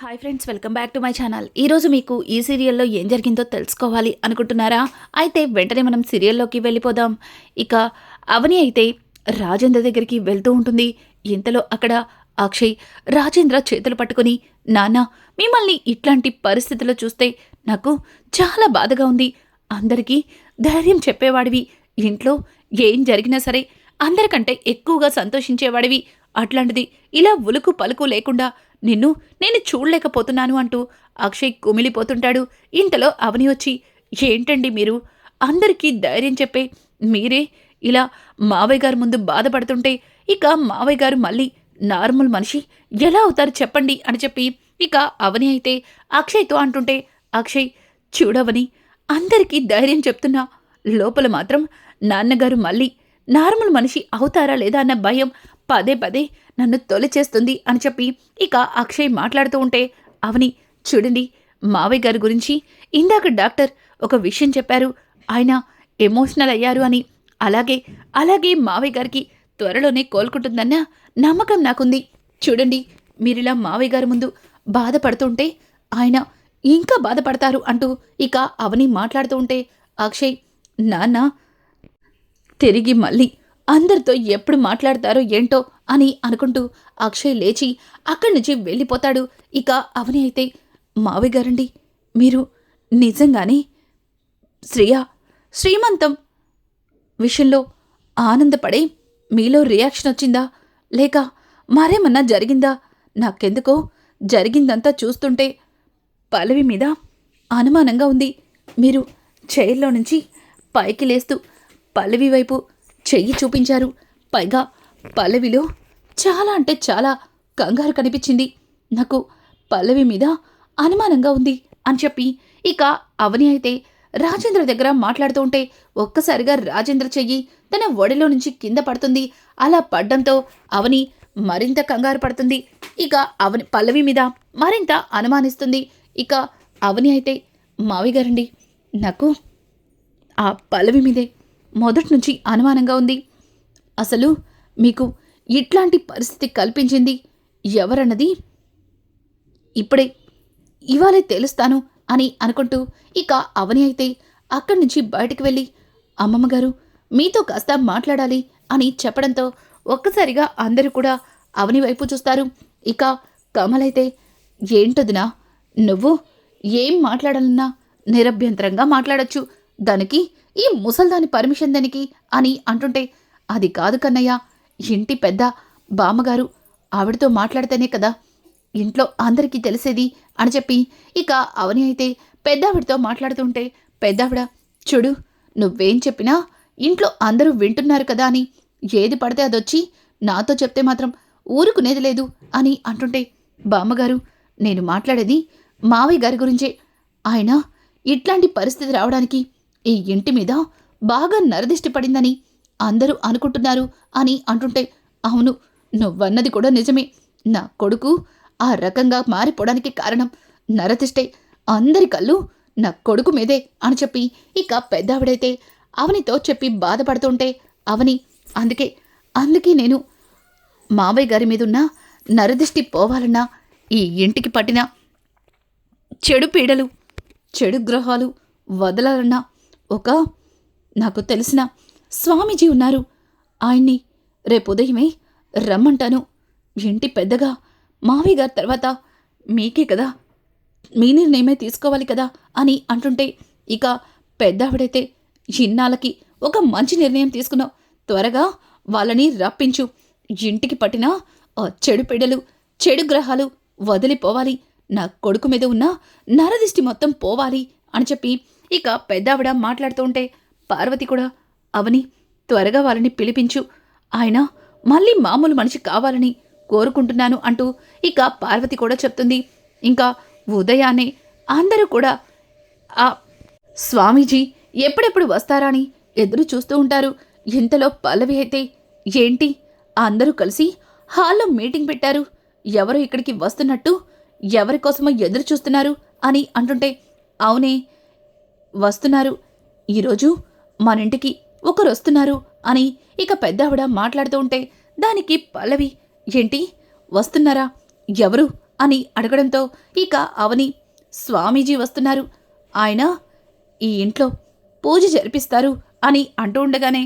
Hi friends welcome back to my channel ఈరోజు మీకు ఈ సీరియల్లో ఏం జరిగిందో తెలుసుకోవాలి అనుకుంటున్నారా? అయితే వెంటనే మనం సీరియల్లోకి వెళ్ళిపోదాం. ఇక అవని అయితే రాజేంద్ర దగ్గరికి వెళ్తూ ఉంటుంది. ఇంతలో అక్కడ అక్షయ్ రాజేంద్ర చేతులు పట్టుకుని నాన్న మిమ్మల్ని ఇట్లాంటి పరిస్థితుల్లో చూస్తే నాకు చాలా బాధగా ఉంది. అందరికీ ధైర్యం చెప్పేవాడివి. ఇంట్లో ఏం జరిగినా సరే అందరికంటే ఎక్కువగా సంతోషించేవాడివి. అట్లాంటిది ఇలా ఉలుకు పలుకు లేకుండా నిన్ను నేను చూడలేకపోతున్నాను అంటూ అక్షయ్ కుమిలిపోతుంటాడు. ఇంతలో అవని వచ్చి ఏంటండి మీరు? అందరికీ ధైర్యం చెప్పే మీరే? ఇలా మావయ్య గారి ముందు బాధపడుతుంటే ఇక మావయ్య గారు మళ్ళీ నార్మల్ మనిషి? ఎలా అవుతారు చెప్పండి అని చెప్పి ఇక అవని అయితే అక్షయ్తో అంటుంటే అక్షయ్ చూడవని అందరికీ ధైర్యం చెప్తున్నా. లోపల మాత్రం నాన్నగారు మళ్ళీ నార్మల్ మనిషి అవుతారా లేదా అన్న భయం పదే పదే నన్ను తొలిచేస్తుంది అని చెప్పి ఇక అక్షయ్ మాట్లాడుతూ ఉంటే అవని చూడండి మావయ్య గారి గురించి ఇందాక డాక్టర్ ఒక విషయం చెప్పారు. ఆయన ఎమోషనల్ అయ్యారు అని. అలాగే అలాగే మావయ్య గారికి త్వరలోనే కోలుకుంటుందన్న నమ్మకం నాకుంది. చూడండి మీరిలా మావయ్య గారి ముందు బాధపడుతుంటే ఆయన ఇంకా బాధపడతారు అంటూ ఇక అవని మాట్లాడుతూ ఉంటే అక్షయ్ నాన్న తిరిగి మళ్ళీ అందరితో ఎప్పుడు మాట్లాడతారో ఏంటో అని అనుకుంటూ అక్షయ్ లేచి అక్కడి నుంచి వెళ్ళిపోతాడు. ఇక అవని అయితే మావి గారండి మీరు నిజంగానే శ్రియ శ్రీమంతం విషయంలో ఆనందపడే మీలో రియాక్షన్ వచ్చిందా? లేక మరేమన్నా జరిగిందా? నాకెందుకో జరిగిందంతా చూస్తుంటే పల్లవి మీద అనుమానంగా ఉంది. మీరు చైర్లో నుంచి పైకి లేస్తూ పల్లవి వైపు చెయ్యి చూపించారు. పైగా పల్లవిలో చాలా అంటే చాలా కంగారు కనిపించింది. నాకు పల్లవి మీద అనుమానంగా ఉంది అని చెప్పి ఇక అవని అయితే రాజేంద్ర దగ్గర మాట్లాడుతూ ఉంటే ఒక్కసారిగా రాజేంద్ర చెయ్యి తన ఒడిలో నుంచి కింద పడుతుంది. అలా పడ్డంతో అవని మరింత కంగారు పడుతుంది. ఇక అవని పల్లవి మీద మరింత అనుమానిస్తుంది. ఇక అవని అయితే మావి గారండి నాకు ఆ పల్లవి మీదే మొదటి నుంచి అనుమానంగా ఉంది. అసలు మీకు ఇట్లాంటి పరిస్థితి కల్పించింది ఎవరన్నది ఇప్పుడే ఇవాళే తెలుస్తాను అని అనుకుంటూ ఇక అవని అయితే అక్కడి నుంచి బయటకు వెళ్ళి అమ్మమ్మ గారు మీతో కాస్త మాట్లాడాలి అని చెప్పడంతో ఒక్కసారిగా అందరూ కూడా అవని వైపు చూస్తారు. ఇక కమలైతే ఏంటదినా నువ్వు ఏం మాట్లాడాలన్నా నిరభ్యంతరంగా మాట్లాడొచ్చు. దానికి ఈ ముసల్దాని పర్మిషన్ దానికి అని అంటుంటే అది కాదు కన్నయ్య ఇంటి పెద్ద బామ్మగారు ఆవిడతో మాట్లాడితేనే కదా ఇంట్లో అందరికీ తెలిసేది అని చెప్పి ఇక అవని అయితే పెద్దావిడతో మాట్లాడుతుంటే పెద్దావిడ చూడు నువ్వేం చెప్పినా ఇంట్లో అందరూ వింటున్నారు కదా అని ఏది పడితే అదొచ్చి నాతో చెప్తే మాత్రం ఊరుకునేది లేదు అని అంటుంటే బామ్మగారు నేను మాట్లాడేది మావయ్య గారి గురించే. ఆయన ఇట్లాంటి పరిస్థితి రావడానికి ఈ ఇంటి మీద బాగా నరదిష్టి పడిందని అందరూ అనుకుంటున్నారు అని అంటుంటే అవును నువ్వన్నది కూడా నిజమే. నా కొడుకు ఆ రకంగా మారిపోవడానికి కారణం నరదిష్టే. అందరి కళ్ళు నా కొడుకు మీదే అని చెప్పి ఇక పెద్దావిడైతే అవనితో చెప్పి బాధపడుతుంటే అవని అందుకే అందుకే నేను మావయ్య గారి మీదున్న నరదిష్టి పోవాలన్నా ఈ ఇంటికి పట్టిన చెడు పీడలు చెడు గ్రహాలు వదలాలన్నా ఒక నాకు తెలిసిన స్వామీజీ ఉన్నారు. ఆయన్ని రేపు ఉదయమే రమ్మంటాను. ఇంటి పెద్దగా మావి గారి తర్వాత మీకే కదా. మీ నిర్ణయమే తీసుకోవాలి కదా అని అంటుంటే ఇక పెద్దావిడైతే ఇన్నాళ్ళకి ఒక మంచి నిర్ణయం తీసుకున్నావు త్వరగా వాళ్ళని రప్పించు. ఇంటికి పట్టిన ఆ చెడు పిడలు చెడు గ్రహాలు వదిలిపోవాలి. నా కొడుకు మీద ఉన్న నరదిష్టి మొత్తం పోవాలి అని చెప్పి ఇక పెద్దావిడ మాట్లాడుతూ ఉంటే పార్వతి కూడా అవని త్వరగా వాళ్ళని పిలిపించు. ఆయన మళ్ళీ మామూలు మనిషి కావాలని కోరుకుంటున్నాను అంటూ ఇక పార్వతి కూడా చెప్తుంది. ఇంకా ఉదయాన్నే అందరూ కూడా ఆ స్వామీజీ ఎప్పుడెప్పుడు వస్తారా అని ఎదురు చూస్తూ ఉంటారు. ఇంతలో పల్లవి అయితే ఏంటి? అందరూ కలిసి హాల్లో మీటింగ్ పెట్టారు. ఎవరు ఇక్కడికి వస్తున్నట్టు ఎవరి కోసమో ఎదురు చూస్తున్నారు అని అంటుంటే అవునే వస్తున్నారు. ఈరోజు మన ఇంటికి ఒకరు వస్తున్నారు అని ఇక పెద్దావిడ మాట్లాడుతూ ఉంటే దానికి పల్లవి ఏంటి వస్తున్నారా? ఎవరు? అని అడగడంతో ఇక అవని స్వామీజీ వస్తున్నారు. ఆయన ఈ ఇంట్లో పూజ జరిపిస్తారు అని అంటూ ఉండగానే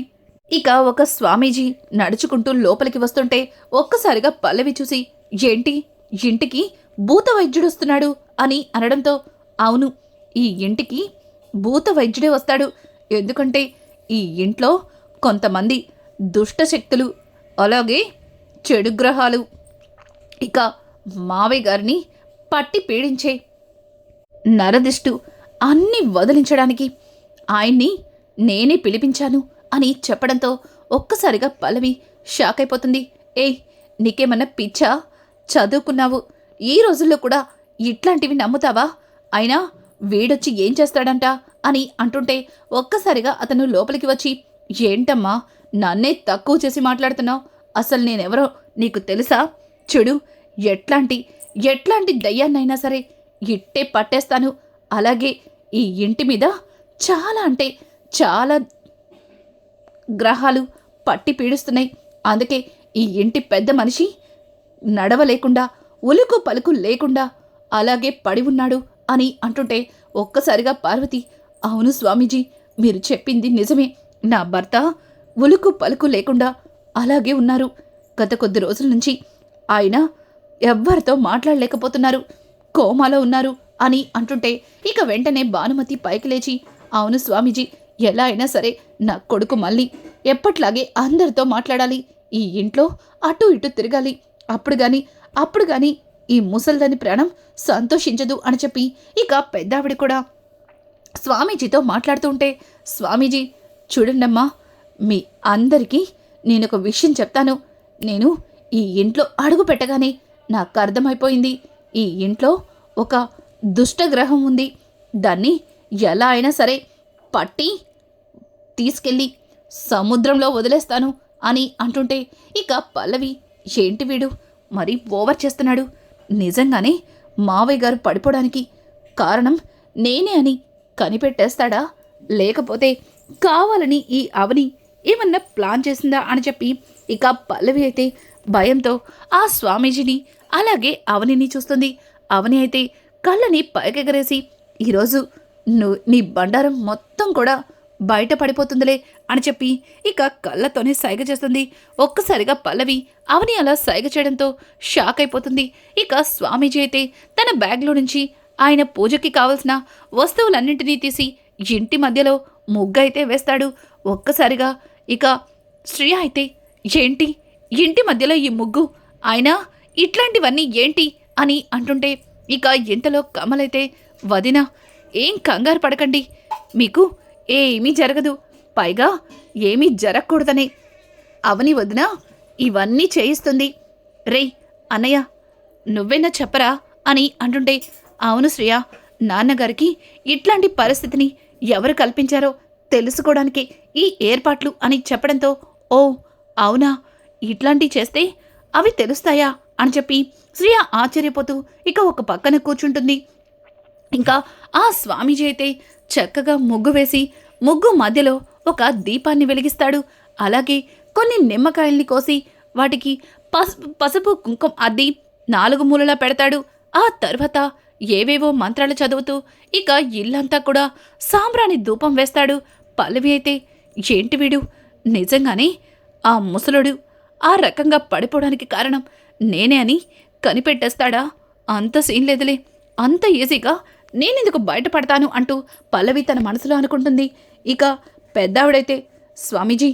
ఇక ఒక స్వామీజీ నడుచుకుంటూ లోపలికి వస్తుంటే ఒక్కసారిగా పల్లవి చూసి ఏంటి ఇంటికి భూత వైద్యుడు వస్తున్నాడు అని అనడంతో అవును ఈ ఇంటికి భూత వైద్యుడే వస్తాడు. ఎందుకంటే ఈ ఇంట్లో కొంతమంది దుష్ట శక్తులు అలాగే చెడు గ్రహాలు. ఇక మావయ్య గారిని పట్టి పీడించే నరదిష్టు అన్ని వదిలించడానికి ఆయన్ని నేనే పిలిపించాను అని చెప్పడంతో ఒక్కసారిగా పల్లవి షాక్ అయిపోతుంది. ఏయ్ నీకేమన్నా పిచ్చా? చదువుకున్నావు? ఈ రోజుల్లో కూడా ఇట్లాంటివి నమ్ముతావా? అయినా వీడొచ్చి ఏం చేస్తాడంట? అని అంటుంటే ఒక్కసారిగా అతను లోపలికి వచ్చి ఏంటమ్మా నన్నే తక్కువ చేసి మాట్లాడుతున్నావు? అసలు నేనెవరో నీకు తెలుసా? చెడు ఎట్లాంటి ఎట్లాంటి దయ్యాన్నైనా సరే ఇట్టే పట్టేస్తాను. అలాగే ఈ ఇంటి మీద చాలా అంటే చాలా గ్రహాలు పట్టి పీడిస్తున్నాయి. అందుకే ఈ ఇంటి పెద్ద మనిషి నడవలేకుండా ఉలుకు పలుకు లేకుండా అలాగే పడి ఉన్నాడు. అని అంటుంటే ఒక్కసారిగా పార్వతి అవును స్వామీజీ మీరు చెప్పింది నిజమే. నా భర్త ఉలుకు పలుకు లేకుండా అలాగే ఉన్నారు. గత కొద్ది రోజుల నుంచి ఆయన ఎవ్వరితో మాట్లాడలేకపోతున్నారు. కోమాలో ఉన్నారు అని అంటుంటే ఇక వెంటనే భానుమతి పైకి లేచి అవును స్వామీజీ ఎలా అయినా సరే నా కొడుకు మళ్ళీ ఎప్పట్లాగే అందరితో మాట్లాడాలి. ఈ ఇంట్లో అటు ఇటు తిరగాలి. అప్పుడు కానీ అప్పుడు కానీ ఈ ముసల్దని ప్రాణం సంతోషించదు అని చెప్పి ఇక పెద్దావిడ కూడా స్వామీజీతో మాట్లాడుతుంటే స్వామీజీ చూడండమ్మా మీ అందరికీ నేను ఒక విషయం చెప్తాను. నేను ఈ ఇంట్లో అడుగు పెట్టగానే నాకు అర్థమైపోయింది. ఈ ఇంట్లో ఒక దుష్టగ్రహం ఉంది. దాన్ని ఎలా అయినా సరే పట్టి తీసుకెళ్ళి సముద్రంలో వదిలేస్తాను అని అంటుంటే ఇక పల్లవి ఏంటి వీడు? మరి ఓవర్ చేస్తున్నాడు. నిజంగానే మావయ్య గారు పడిపోవడానికి కారణం నేనే అని కనిపెట్టేస్తాడా? లేకపోతే కావాలని ఈ అవని ఏమన్నా ప్లాన్ చేసిందా అని చెప్పి ఇక పల్లవి అయితే భయంతో ఆ స్వామీజీని అలాగే అవనిని చూస్తుంది. అవని అయితే కళ్ళని పైకెగరేసి ఈరోజు నువ్వు నీ బండారం మొత్తం కూడా బయట పడిపోతుందిలే. అని చెప్పి ఇక కళ్ళతోనే సైగ చేస్తుంది. ఒక్కసారిగా పల్లవి అవని అలా సైగ చేయడంతో షాక్ అయిపోతుంది. ఇక స్వామీజీ అయితే తన బ్యాగ్లో నుంచి ఆయన పూజకి కావలసిన వస్తువులన్నింటినీ తీసి ఇంటి మధ్యలో ముగ్గు అయితే వేస్తాడు. ఒక్కసారిగా ఇక శ్రియ అయితే ఏంటి? ఇంటి మధ్యలో ఈ ముగ్గు ఆయన ఇట్లాంటివన్నీ ఏంటి అని అంటుంటే ఇక ఇంతలో కమలైతే వదిన ఏం కంగారు పడకండి. మీకు ఏమీ జరగదు. పైగా ఏమీ జరగకూడదనే. అవని వదిన ఇవన్నీ చేయిస్తుంది. రేయ్ అన్నయ్య నువ్వేనా చెప్పరా అని అంటుంటే అవును శ్రేయ నాన్నగారికి ఇట్లాంటి పరిస్థితిని ఎవరు కల్పించారో తెలుసుకోవడానికి ఈ ఏర్పాట్లు అని చెప్పడంతో ఓ అవునా ఇట్లాంటివి చేస్తే అవి తెలుస్తాయా అని చెప్పి శ్రేయ ఆశ్చర్యపోతూ ఇక ఒక పక్కన కూర్చుంటుంది. ఇంకా ఆ స్వామీజీ అయితే చక్కగా ముగ్గు వేసి ముగ్గు మధ్యలో ఒక దీపాన్ని వెలిగిస్తాడు. అలాగే కొన్ని నిమ్మకాయల్ని కోసి వాటికి పసుపు పసుపు కుంకుమ అద్ది నాలుగు మూలలా పెడతాడు. ఆ తర్వాత ఏవేవో మంత్రాలు చదువుతూ ఇక ఇల్లంతా కూడా సాంబ్రాణి ధూపం వేస్తాడు. పల్లవి అయితే ఏంటి వీడు? నిజంగానే ఆ ముసలుడు ఆ రకంగా పడిపోవడానికి కారణం నేనే అని కనిపెట్టేస్తాడా? అంత సీన్ లేదులే. అంత ఈజీగా నేనెందుకు బయటపడతాను? అంటూ పల్లవి తన మనసులో అనుకుంటుంది. ఇక పెద్దావిడైతే స్వామీజీ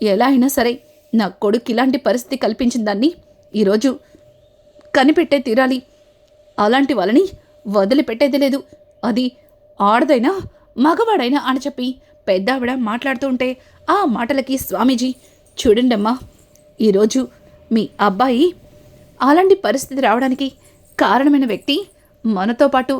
ఎలా అయినా సరే నా కొడుకు ఇలాంటి పరిస్థితి కల్పించిన దాన్ని ఈరోజు కనిపెట్టే తీరాలి. అలాంటి వాళ్ళని వదిలిపెట్టేది లేదు. అది ఆడదైనా మగవాడైనా అని చెప్పి పెద్దావిడ మాట్లాడుతూ ఉంటే ఆ మాటలకి స్వామీజీ చూడండమ్మా ఈరోజు మీ అబ్బాయి అలాంటి పరిస్థితి రావడానికి కారణమైన వ్యక్తి మనతో పాటు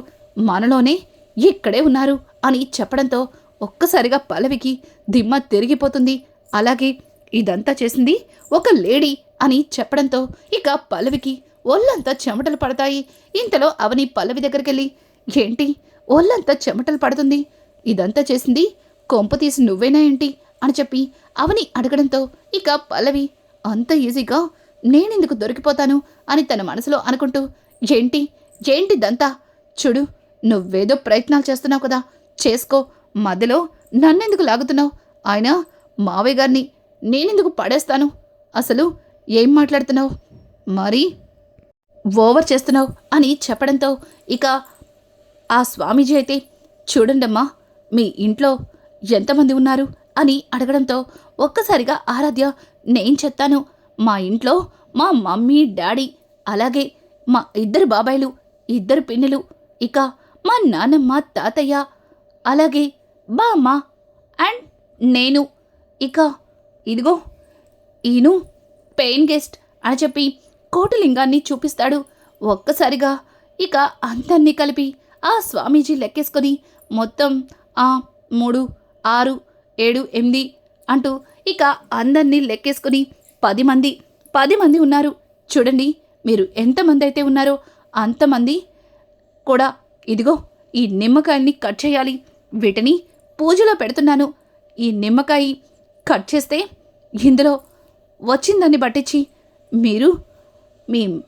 మనలోనే ఇక్కడే ఉన్నారు అని చెప్పడంతో ఒక్కసారిగా పల్లవికి దిమ్మ తిరిగిపోతుంది. అలాగే ఇదంతా చేసింది ఒక లేడీ అని చెప్పడంతో ఇక పల్లవికి ఒళ్ళంతా చెమటలు పడతాయి. ఇంతలో అవని పల్లవి దగ్గరికెళ్ళి ఏంటి ఒళ్ళంతా చెమటలు పడుతుంది? ఇదంతా చేసింది కొంప తీసి నువ్వేనా ఏంటి? అని చెప్పి అవని అడగడంతో ఇక పల్లవి అంత ఈజీగా నేనెందుకు దొరికిపోతాను? అని తన మనసులో అనుకుంటూ ఏంటి ఏంటి దంతా చూడు నువ్వేదో ప్రయత్నాలు చేస్తున్నావు కదా చేసుకో మధ్యలో నన్నెందుకు లాగుతున్నావు? ఆయన మావయ్య గారిని నేనెందుకు పడేస్తాను? అసలు ఏం మాట్లాడుతున్నావు? మరి ఓవర్ చేస్తున్నావు అని చెప్పడంతో ఇక ఆ స్వామీజీ అయితే చూడండమ్మా మీ ఇంట్లో ఎంతమంది ఉన్నారు అని అడగడంతో ఒక్కసారిగా ఆరాధ్య నేను చెప్తాను మా ఇంట్లో మా మమ్మీ డాడీ అలాగే మా ఇద్దరు బాబాయిలు ఇద్దరు పిన్నులు ఇక మా నాన్నమ్మ తాతయ్య అలాగే బామ్మ. అండ్ నేను. ఇక ఇదిగో ఈను పెయిన్ గెస్ట్ అని చెప్పి కోటిలింగాన్ని చూపిస్తాడు. ఒక్కసారిగా ఇక అందరినీ కలిపి ఆ స్వామీజీ లెక్కేసుకొని మొత్తం ఆ మూడు ఆరు ఏడు ఎనిమిది అంటూ ఇక అందరినీ లెక్కేసుకొని పది మంది పది మంది ఉన్నారు. చూడండి మీరు ఎంతమంది అయితే ఉన్నారో అంతమంది కూడా. ఇదిగో ఈ నిమ్మకాయల్ని కట్ చేయాలి. వీటిని పూజలో పెడుతున్నాను. ఈ నిమ్మకాయ కట్ చేస్తే ఇందులో వచ్చిందాన్ని పట్టించి మీరు మీ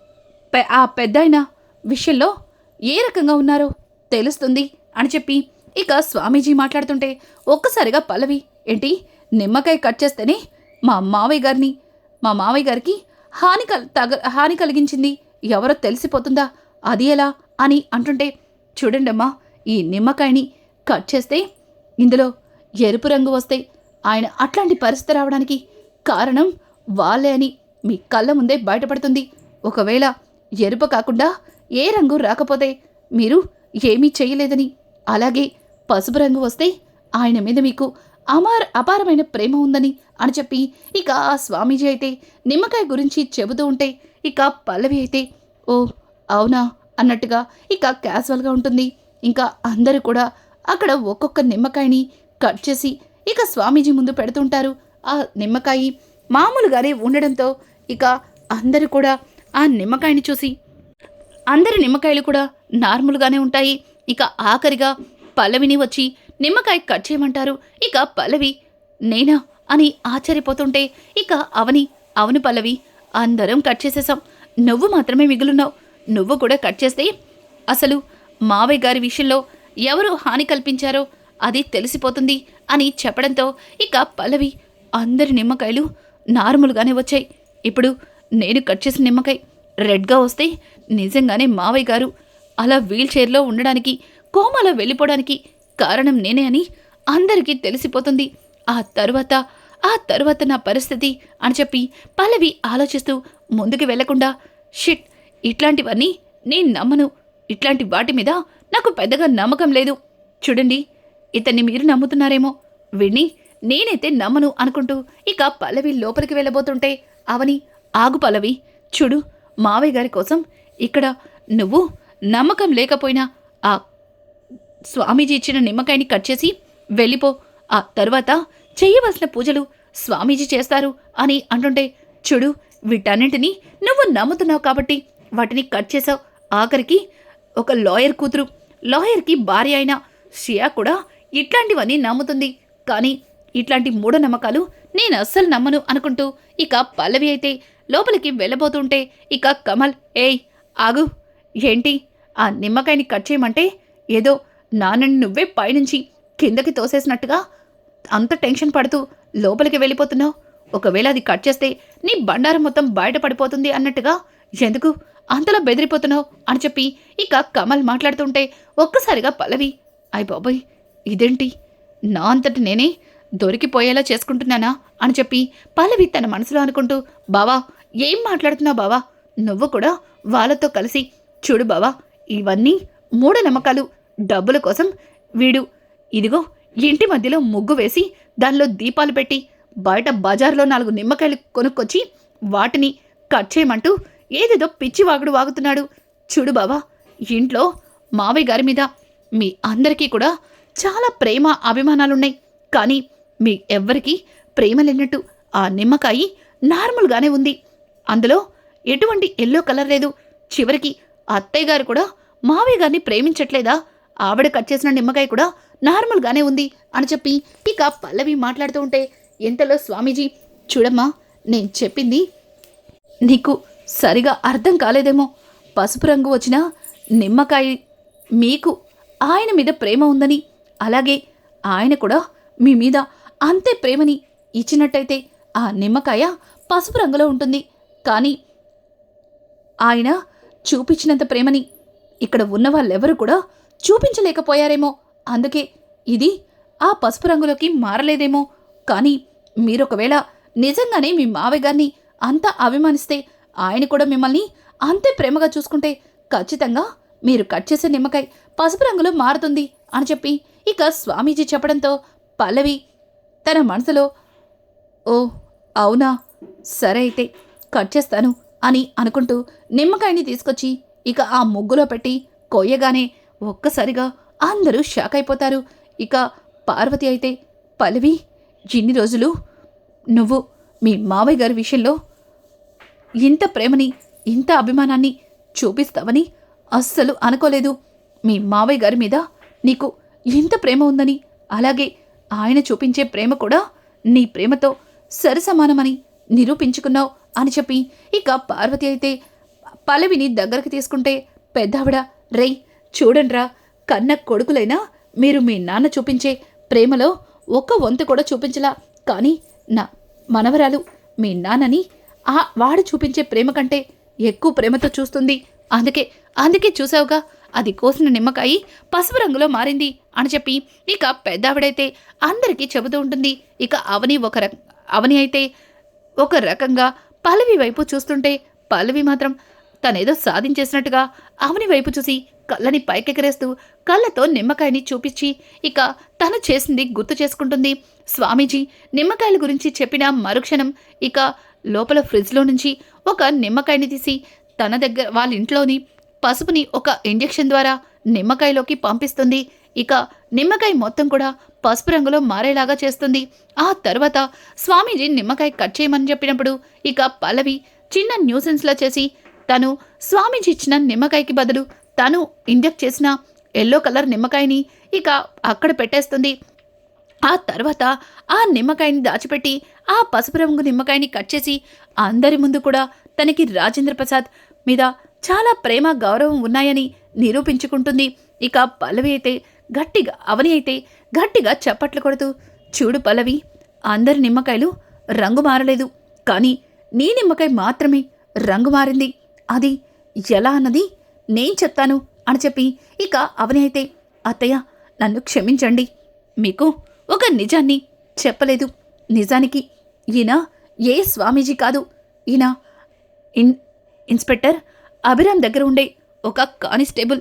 ఆ పెద్దాయన విషయంలో ఏ రకంగా ఉన్నారో తెలుస్తుంది అని చెప్పి ఇక స్వామీజీ మాట్లాడుతుంటే ఒక్కసారిగా పల్లవి ఏంటి నిమ్మకాయ కట్ చేస్తేనే మా మావయ్య గారిని మా మావయ్య గారికి హాని కల్ తగ హాని కలిగించింది. ఎవరో తెలిసిపోతుందా? అది ఎలా? అని అంటుంటే చూడండమ్మా ఈ నిమ్మకాయని కట్ చేస్తే ఇందులో ఎరుపు రంగు వస్తే ఆయన అట్లాంటి పరిస్థితి రావడానికి కారణం వాళ్ళే అని మీ కళ్ళ ముందే బయటపడుతుంది. ఒకవేళ ఎరుపు కాకుండా ఏ రంగు రాకపోతే మీరు ఏమీ చేయలేదని. అలాగే పసుపు రంగు వస్తే ఆయన మీద మీకు అమార అపారమైన ప్రేమ ఉందని అని చెప్పి ఇక ఆ స్వామీజీ అయితే నిమ్మకాయ గురించి చెబుతూ ఉంటే ఇక పల్లవి అయితే ఓ అవునా అన్నట్టుగా ఇక క్యాజువల్గా ఉంటుంది. ఇంకా అందరూ కూడా అక్కడ ఒక్కొక్క నిమ్మకాయని కట్ చేసి ఇక స్వామీజీ ముందు పెడుతుంటారు. ఆ నిమ్మకాయ మామూలుగానే ఉండడంతో ఇక అందరూ కూడా ఆ నిమ్మకాయని చూసి అందరి నిమ్మకాయలు కూడా నార్మల్గానే ఉంటాయి. ఇక ఆఖరిగా పల్లవిని వచ్చి నిమ్మకాయ కట్ చేయమంటారు. ఇక పల్లవి నేనా అని ఆశ్చర్యపోతుంటే ఇక అవని అవును పల్లవి అందరం కట్ చేసేసాం. నువ్వు మాత్రమే మిగులున్నావు. నువ్వు కూడా కట్ చేస్తే అసలు మావయ్య గారి విషయంలో ఎవరు హాని కల్పించారో అది తెలిసిపోతుంది అని చెప్పడంతో ఇక పల్లవి అందరి నిమ్మకాయలు నార్మల్గానే వచ్చాయి. ఇప్పుడు నేను కట్ చేసిన నిమ్మకాయ రెడ్గా వస్తే నిజంగానే మావయ్య గారు అలా వీల్ చైర్లో ఉండడానికి కోమాలో వెళ్ళిపోవడానికి కారణం నేనే అని అందరికీ తెలిసిపోతుంది. ఆ తరువాత ఆ తరువాత నా పరిస్థితి అని చెప్పి పల్లవి ఆలోచిస్తూ ముందుకు వెళ్ళకుండా షిట్ ఇట్లాంటివన్నీ నేను నమ్మను. ఇట్లాంటి వాటి మీద నాకు పెద్దగా నమ్మకం లేదు. చూడండి ఇతన్ని మీరు నమ్ముతున్నారేమో. విని నేనైతే నమ్మను అనుకుంటూ ఇక పల్లవి లోపలికి వెళ్ళబోతుంటే అవని ఆగు పల్లవి చూడు మావయ్య గారి కోసం ఇక్కడ నువ్వు నమ్మకం లేకపోయినా ఆ స్వామీజీ ఇచ్చిన నిమ్మకాయని కట్ చేసి వెళ్ళిపో. ఆ తర్వాత చేయవలసిన పూజలు స్వామీజీ చేస్తారు అని అంటుంటే చూడు వీటన్నింటినీ నువ్వు నమ్ముతున్నావు కాబట్టి వాటిని కట్ చేసావు. ఆఖరికి ఒక లాయర్ కూతురు లాయర్కి భార్య అయిన షియా కూడా ఇట్లాంటివన్నీ నమ్ముతుంది. కానీ ఇట్లాంటి మూఢనమ్మకాలు నేను అస్సలు నమ్మను అనుకుంటూ ఇక పల్లవి అయితే లోపలికి వెళ్ళబోతుంటే ఇక కమల్ ఏయ్ ఆగు. ఏంటి? ఆ నిమ్మకాయని కట్ చేయమంటే ఏదో నాన్నని నువ్వే పైనుంచి కిందకి తోసేసినట్టుగా అంత టెన్షన్ పడుతూ లోపలికి వెళ్ళిపోతున్నావు. ఒకవేళ అది కట్ చేస్తే నీ బండారం మొత్తం బయటపడిపోతుంది అన్నట్టుగా ఎందుకు? అంతలా బెదిరిపోతున్నావు? అని చెప్పి ఇక కమల్ మాట్లాడుతుంటే ఒక్కసారిగా పల్లవి అయ్ బాబోయ్ ఇదేంటి? నా అంతటి నేనే దొరికిపోయేలా చేసుకుంటున్నానా? అని చెప్పి పల్లవి తన మనసులో అనుకుంటూ బావా ఏం మాట్లాడుతున్నావు బావా? నువ్వు కూడా వాళ్ళతో కలిసి చూడు బావా ఇవన్నీ మూఢనమ్మకాలు. డబ్బుల కోసం వీడు ఇదిగో ఇంటి మధ్యలో ముగ్గు వేసి దానిలో దీపాలు పెట్టి బయట బజార్లో నాలుగు నిమ్మకాయలు కొనుక్కొచ్చి వాటిని కట్ చేయమంటూ ఏదేదో పిచ్చి వాగుడు వాగుతున్నాడు. చూడు బావా ఇంట్లో మావయ్య గారి మీద మీ అందరికీ కూడా చాలా ప్రేమ అభిమానాలున్నాయి. కానీ మీ ఎవ్వరికీ ప్రేమ లేనట్టు ఆ నిమ్మకాయి నార్మల్గానే ఉంది. అందులో ఎటువంటి ఎల్లో కలర్ లేదు. చివరికి అత్తయ్య గారు కూడా మావయ్య గారిని ప్రేమించట్లేదా? ఆవిడ కట్ చేసిన నిమ్మకాయ కూడా నార్మల్గానే ఉంది అని చెప్పి ఇక పల్లవి మాట్లాడుతూ ఉంటే ఇంతలో స్వామీజీ చూడమ్మా నేను చెప్పింది నీకు సరిగా అర్థం కాలేదేమో. పసుపు రంగు వచ్చిన నిమ్మకాయ మీకు ఆయన మీద ప్రేమ ఉందని అలాగే ఆయన కూడా మీ మీద అంతే ప్రేమని ఇచ్చినట్టయితే ఆ నిమ్మకాయ పసుపు రంగులో ఉంటుంది. కానీ ఆయన చూపించినంత ప్రేమని ఇక్కడ ఉన్న వాళ్ళెవరూ కూడా చూపించలేకపోయారేమో. అందుకే ఇది ఆ పసుపు రంగులోకి మారలేదేమో. కానీ మీరు ఒకవేళ నిజంగానే మీ మావయ్య గారిని అంత అభిమానిస్తే ఆయన కూడా మిమ్మల్ని అంతే ప్రేమగా చూసుకుంటే ఖచ్చితంగా మీరు కట్ చేసే నిమ్మకాయ పసుపు రంగులో మారుతుంది అని చెప్పి ఇక స్వామీజీ చెప్పడంతో పల్లవి తన మనసులో ఓ అవునా? సరే అయితే కట్ చేస్తాను అని అనుకుంటూ నిమ్మకాయని తీసుకొచ్చి ఇక ఆ ముగ్గులో పెట్టి కొయ్యగానే ఒక్కసారిగా అందరూ షాక్ అయిపోతారు. ఇక పార్వతి అయితే పల్లవి ఇన్ని రోజులు నువ్వు మీ మావయ్య గారి విషయంలో ఇంత ప్రేమని ఇంత అభిమానాన్ని చూపిస్తావని అస్సలు అనుకోలేదు. మీ మావయ్య గారి మీద నీకు ఇంత ప్రేమ ఉందని అలాగే ఆయన చూపించే ప్రేమ కూడా నీ ప్రేమతో సరిసమానమని నిరూపించుకున్నావు అని చెప్పి ఇక పార్వతి అయితే పల్లవిని దగ్గరకు తీసుకుంటే పెద్దావిడ రేయ్ చూడండ్రా కన్న కొడుకులైనా మీరు మీ నాన్న చూపించే ప్రేమలో ఒక్క వంతు కూడా చూపించలా. కానీ నా మనవరాలు మీ నాన్నని ఆ వాడు చూపించే ప్రేమ కంటే ఎక్కువ ప్రేమతో చూస్తుంది. అందుకే అందుకే చూసావుగా అది కోసిన నిమ్మకాయి పసుపు రంగులో మారింది అని చెప్పి ఇక పెద్దావిడైతే అందరికీ చెబుతూ ఉంటుంది. ఇక అవని ఒక రక అవని అయితే ఒక రకంగా పల్లవి వైపు చూస్తుంటే పల్లవి మాత్రం తనేదో సాధించేసినట్టుగా అవని వైపు చూసి కళ్ళని పైకెకరేస్తూ కళ్ళతో నిమ్మకాయని చూపించి ఇక తను చేసింది గుర్తు చేసుకుంటుంది. స్వామీజీ నిమ్మకాయల గురించి చెప్పిన మరుక్షణం ఇక లోపల ఫ్రిడ్జ్లో నుంచి ఒక నిమ్మకాయని తీసి తన దగ్గర వాళ్ళ ఇంట్లోని పసుపుని ఒక ఇంజెక్షన్ ద్వారా నిమ్మకాయలోకి పంపిస్తుంది. ఇక నిమ్మకాయ మొత్తం కూడా పసుపు రంగులో మారేలాగా చేస్తుంది. ఆ తర్వాత స్వామీజీ నిమ్మకాయ కట్ చేయమని చెప్పినప్పుడు ఇక పల్లవి చిన్న న్యూసెన్స్లా చేసి తను స్వామీజీ ఇచ్చిన నిమ్మకాయకి బదులు తను ఇంజెక్ట్ చేసిన ఎల్లో కలర్ నిమ్మకాయని ఇక అక్కడ పెట్టేస్తుంది. ఆ తర్వాత ఆ నిమ్మకాయని దాచిపెట్టి ఆ పసుపు రంగు నిమ్మకాయని కట్ చేసి అందరి ముందు కూడా తనకి రాజేంద్ర ప్రసాద్ మీద చాలా ప్రేమ గౌరవం ఉన్నాయని నిరూపించుకుంటుంది. ఇక పల్లవి అయితే గట్టిగా అవని అయితే గట్టిగా చప్పట్లు కొడుతూ చూడు పల్లవి అందరి నిమ్మకాయలు రంగు మారలేదు. కానీ నీ నిమ్మకాయ మాత్రమే రంగు మారింది. అది ఎలా అన్నది నేను చెప్తాను అని చెప్పి ఇక అవని అయితే అత్తయ్య నన్ను క్షమించండి. మీకు ఒక నిజాన్ని చెప్పలేదు. నిజానికి ఈయన ఏ స్వామీజీ కాదు. ఈయన ఇన్ ఇన్స్పెక్టర్ అభిరామ్ దగ్గర ఉండే ఒక కానిస్టేబుల్.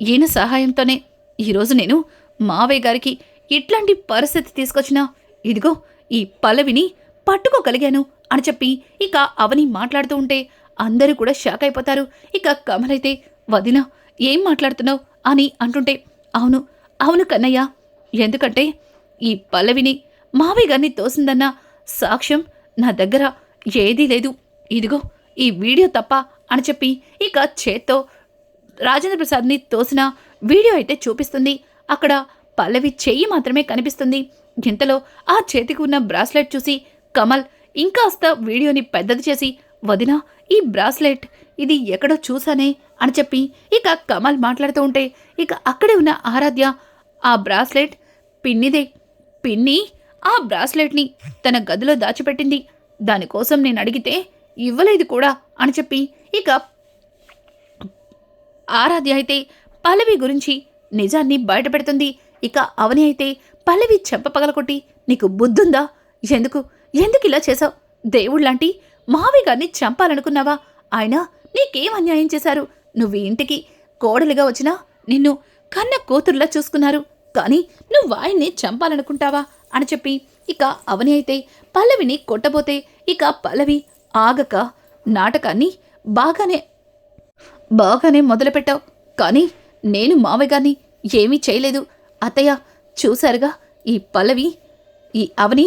ఈయన సహాయంతోనే ఈరోజు నేను మావయ్య గారికి ఇట్లాంటి పరిస్థితి తీసుకొచ్చినా ఇదిగో ఈ పల్లవిని పట్టుకోగలిగాను అని చెప్పి ఇక అవని మాట్లాడుతూ ఉంటే అందరూ కూడా షాక్ అయిపోతారు. ఇక కమలైతే వదిన ఏం మాట్లాడుతున్నావు అని అంటుంటే అవును అవును కన్నయ్య ఎందుకంటే ఈ పల్లవిని మావయ్య గారిని తోసిందన్న సాక్ష్యం నా దగ్గర ఏదీ లేదు. ఇదిగో ఈ వీడియో తప్ప అని చెప్పి ఇక చేత్తో రాజేంద్ర ప్రసాద్ని తోసిన వీడియో అయితే చూపిస్తుంది. అక్కడ పల్లవి చెయ్యి మాత్రమే కనిపిస్తుంది. ఇంతలో ఆ చేతికి ఉన్న బ్రాస్లెట్ చూసి కమల్ ఇంకాస్త వీడియోని పెద్దది చేసి వదిన ఈ బ్రాస్లెట్ ఇది ఎక్కడో చూసానే అని చెప్పి ఇక కమల్ మాట్లాడుతూ ఉంటే ఇక అక్కడే ఉన్న ఆరాధ్య ఆ బ్రాస్లెట్ పిన్నిదే పిన్ని ఆ బ్రాస్లెట్ని తన గదిలో దాచిపెట్టింది. దానికోసం నేను అడిగితే ఇవ్వలేదు కూడా అని చెప్పి ఇక ఆరాధ్య అయితే పల్లవి గురించి నిజాన్ని బయటపెడుతుంది. ఇక అవని అయితే పల్లవి చెంప పగలకొట్టి నీకు బుద్ధుందా? ఎందుకు? ఎందుకు ఇలా చేశావు? దేవుళ్ళంటి మావి గారిని చంపాలనుకున్నావా? ఆయన నీకేం అన్యాయం చేశారు? నువ్వు ఇంటికి కోడలిగా వచ్చినా నిన్ను కన్న కూతురులా చూసుకున్నారు. కానీ నువ్వు ఆయన్ని చంపాలనుకుంటావా? అని చెప్పి ఇక అవని అయితే పల్లవిని కొట్టబోతే ఇక పల్లవి ఆగక నాటకాన్ని బాగానే బాగానే మొదలుపెట్టావు. కానీ నేను మావయ్య గారిని ఏమీ చేయలేదు. అత్తయ్య చూశారుగా ఈ పల్లవి ఈ అవని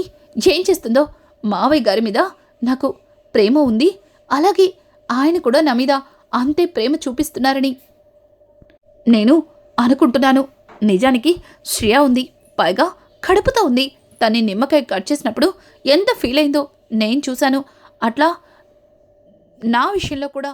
ఏం చేస్తుందో? మావయ్య గారి మీద నాకు ప్రేమ ఉంది. అలాగే ఆయన కూడా నా మీద అంతే ప్రేమ చూపిస్తున్నారని నేను అనుకుంటున్నాను. నిజానికి శ్రేయ ఉంది. పైగా కడుపుతో ఉంది. తన్ని నిమ్మకాయ కట్ చేసినప్పుడు ఎంత ఫీల్ అయిందో నేను చూశాను. అట్లా నా విషయంలో కూడా